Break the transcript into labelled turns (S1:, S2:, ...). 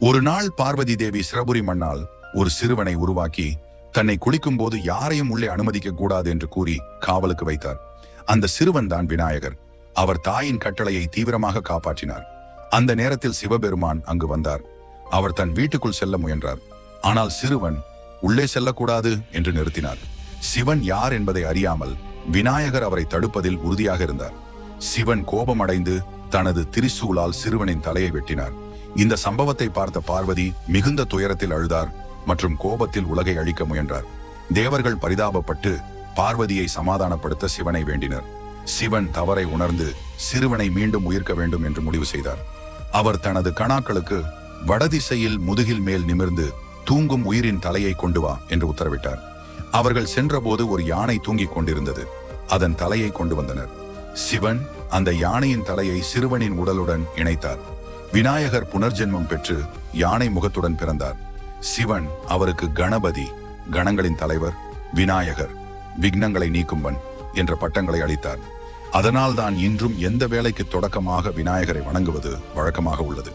S1: ஒரு நாள் பார்வதி தேவி சிரபுரி மண்ணால் ஒரு சிறுவனை உருவாக்கி தன்னை குளிக்கும் போது யாரையும் உள்ளே அனுமதிக்க கூடாது என்று கூறி காவலுக்கு வைத்தார். அந்த சிறுவன் தான் விநாயகர். அவர் தாயின் கட்டளையை தீவிரமாக காப்பாற்றினார். அந்த நேரத்தில் சிவபெருமான் அங்கு வந்தார். அவர் தன் வீட்டுக்குள் செல்ல முயன்றார். ஆனால் சிறுவன் உள்ளே செல்லக்கூடாது என்று நிறுத்தினார். சிவன் யார் என்பதை அறியாமல் விநாயகர் அவரை தடுப்பதில் உறுதியாக இருந்தார். சிவன் கோபமடைந்து தனது திரிசூலால் சிறுவனின் தலையை வெட்டினார். இந்த சம்பவத்தை பார்த்த பார்வதி மிகுந்த துயரத்தில் அழுதார் மற்றும் கோபத்தில் உலகை அழிக்க முயன்றார். தேவர்கள் பரிதாபப்பட்டு பார்வதியை சமாதானப்படுத்த சிவனை வேண்டினர். சிவன் தவறை உணர்ந்து சிறுவனை மீண்டும் உயிர்க்க வேண்டும் என்று முடிவு செய்தார். அவர் தனது கணாக்களுக்கு வடதிசையில் முதுகில் மேல் நிமிர்ந்து தூங்கும் உயிரின் தலையை கொண்டு வா என்று உத்தரவிட்டார். அவர்கள் சென்றபோது ஒரு யானை தூங்கிக் கொண்டிருந்தது. அதன் தலையை கொண்டு வந்தனர். சிவன் அந்த யானையின் தலையை சிறுவனின் உடலுடன் இணைத்தார். விநாயகர் புனர்ஜென்மம் பெற்று யானை முகத்துடன் பிறந்தார். சிவன் அவருக்கு கணபதி கணங்களின் தலைவர் விநாயகர் விக்னங்களை நீக்கும்பன் என்ற பட்டங்களை அளித்தார். அதனால் தான் இன்றும் எந்த வேலைக்கு தொடக்கமாக விநாயகரை வணங்குவது வழக்கமாக உள்ளது.